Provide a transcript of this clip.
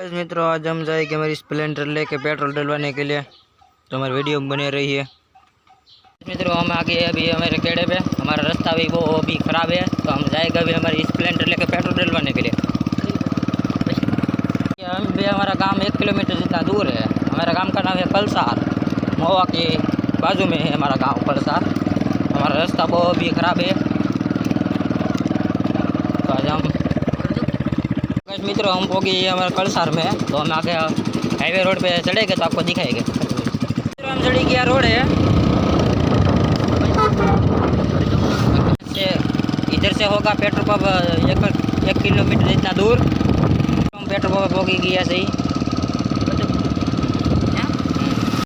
Guys मित्रों, आज हम जाएँगे हमारी स्प्लेंडर लेके पेट्रोल डलवाने के लिए। तो हमारे वीडियो बने है। मित्रों, हम आगे अभी हमारे केड़े पे। हमारा रास्ता भी वो अभी ख़राब है। तो हम जाएँगे अभी हमारी स्प्लेंडर लेके पेट्रोल डलवाने के लिए। हम भी, हमारा गाँव एक किलोमीटर जितना दूर है। हमारा गाँव का नाम है कलसार महुआ के बाजू में है हमारा गाँव कलसार हमारा रास्ता वो अभी ख़राब है तो आज हम गाइस मित्रों हम होगी हमारे कलसार में तो हम आगे हाईवे रोड पे चढ़ेंगे तो आपको दिखाएँगे मित्रों हम चढ़ी गया रोड है इधर से होगा पेट्रोल पंप एक एक किलोमीटर इतना दूर हम पेट्रोल पंप होगी गया सही